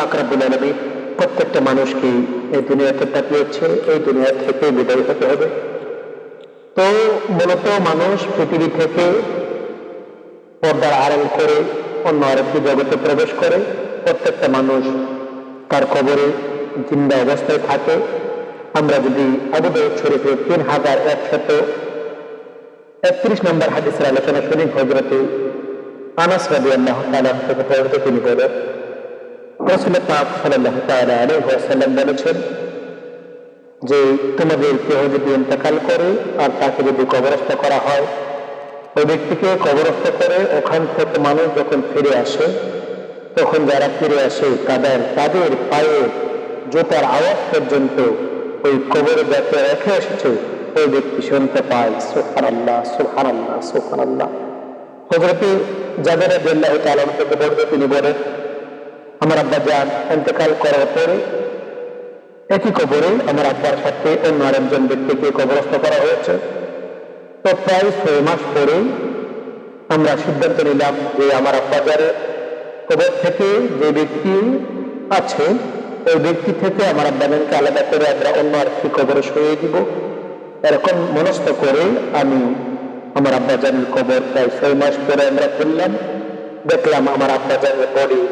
পাক রাব্বুল আলামিন প্রত্যেকটা মানুষকে এই দুনিয়াতে পাঠিয়েছে, এই দুনিয়া থেকে বিদায় হতে হবে। তো মূলত মানুষ পৃথিবী থেকে পর্দার আড়াল করে অন্য আরেকটি জগতে প্রবেশ করে। প্রত্যেকটা মানুষ তার কবরে জিন্দা অবস্থায় থাকে। আমরা যদি আবুদাউ শরীফে তিন হাজার একশত একত্রিশ নম্বর হাদিসের আলোচনা শুনি হজরতে আনাস রাবি আল্লাহ থেকে তিনি বলেন বলেছেন যে তোমাদের কেহ যদি ইন্তেকাল করে আর তাকে যদি কবরস্থ করা হয়, ওই ব্যক্তিকে কবরস্থ করে ওখান থেকে মানুষ যখন ফিরে আসে, তখন যারা ফিরে আসে তাদের তাদের পায়ে জুতার আওয়াজ পর্যন্ত ওই কবরে যাতে রেখে এসেছে, ওই ব্যক্তি শুনতে পায় সুহান আল্লাহ সুহান আল্লাহ সুহান আল্লাহ হজরতে যাদের আল্লাহ তালন থেকে বলবে তিনি বলেন আমার আব্বা যান ইন্তেকাল করার পরে একই কবরে আমার আব্বার সাথে অন্য আরেকজন ব্যক্তিকে কবরস্থ করা হয়েছে। তো প্রায় ছয় মাস পরে আমরা সিদ্ধান্ত নিলাম যে আমার আব্বাজারের কবর থেকে যে ব্যক্তি আছে, ওই ব্যক্তি থেকে আমার আব্বাজানকে আলাদা করে আমরা অন্য আরেকটি কবরে শুয়ে দিব। এরকম মনস্থ করে আমি আমার আব্বাজানের কবর প্রায় ছয় মাস পরে আমরা খুললাম। দেখলাম আমার আব্বাজানের বডি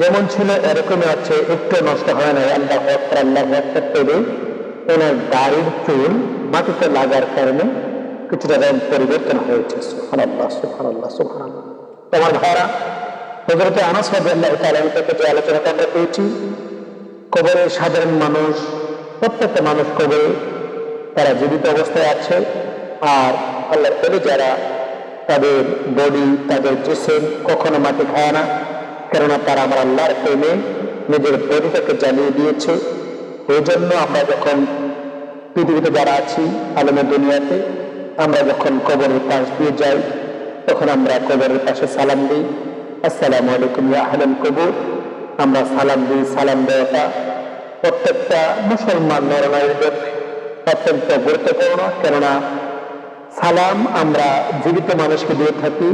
যেমন ছিল এরকমই আছে, একটু নষ্ট হয় না আল্লাহ আল্লাহ করে ওনার দাড়ির চুল মাটিতে লাগার কারণে কিছুটা রং পরিবর্তন হয়েছে। সুহান আল্লাহ সুহান আল্লাহ আল্লাহ তোমার ভাড়া হজরতে আনাস তালাম থেকে যে আলোচনাটা আমরা পেয়েছি কবরে সাধারণ মানুষ, প্রত্যেকটা মানুষ কবরে তারা জীবিত অবস্থায় আছে, আর আল্লাহ পেলে যারা তাদের বডি তাদের জিসেম কখনো মাটি খায় না। কেননা তারা আমার আল্লাহর প্রেমে নিজের বডিটাকে জানিয়ে দিয়েছে। এই জন্য আমরা যখন পৃথিবীতে যারা আছি, আলমের দুনিয়াতে, আমরা যখন কবরের পাশ দিয়ে যাই, তখন আমরা কবরের পাশে সালাম দিই। আসসালামু আলাইকুম আহলাল কবর। আমরা সালাম দিই, সালাম দেওয়াটা প্রত্যেকটা মুসলমান নরনারীর জন্য অত্যন্ত গুরুত্বপূর্ণ। কেননা সালাম আমরা জীবিত মানুষকে দিয়ে থাকি,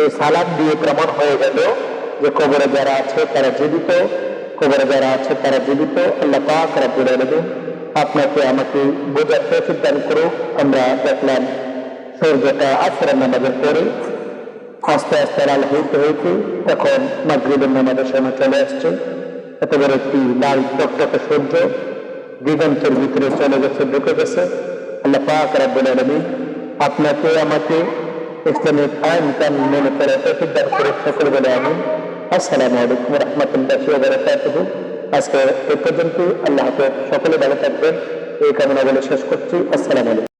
এই সালাম দিয়ে প্রমাণ হয়ে গেল যে কবরে যারা আছে তারা জীবিত, কবরে যারা আছে তারা জীবিত। আল্লাহ পাক রাব্বুল আলামিন আপনাকে আমাকে বোঝার তৌফিক দান করুক। আমরা দেখলাম সূর্যটা আসরের নামাজের পরে আস্তে আস্তে লাল হইতে হইতে তখন মাগরিবের নামাজের সময় চলে আসছে। এত বড় একটি লাল টকটকে সূর্য দিগন্তের ভিতরে চলে গেছে, ঢুকে গেছে। আল্লাহ পাক রাব্বুল আলামিন আপনাকে আমাকে ইসলামের আইন কান মনে করে তৌফিক দান করে সকল বলে আমি আসসালামু আলাইকুম রহমতুল্লাহি ওয়া বারাকাতুহু আজকে এই পর্যন্ত আল্লাহ হাফেজ সকলে ভালো থাকবেন এই কামনা বলে শেষ করছি আসসালামু আলাইকুম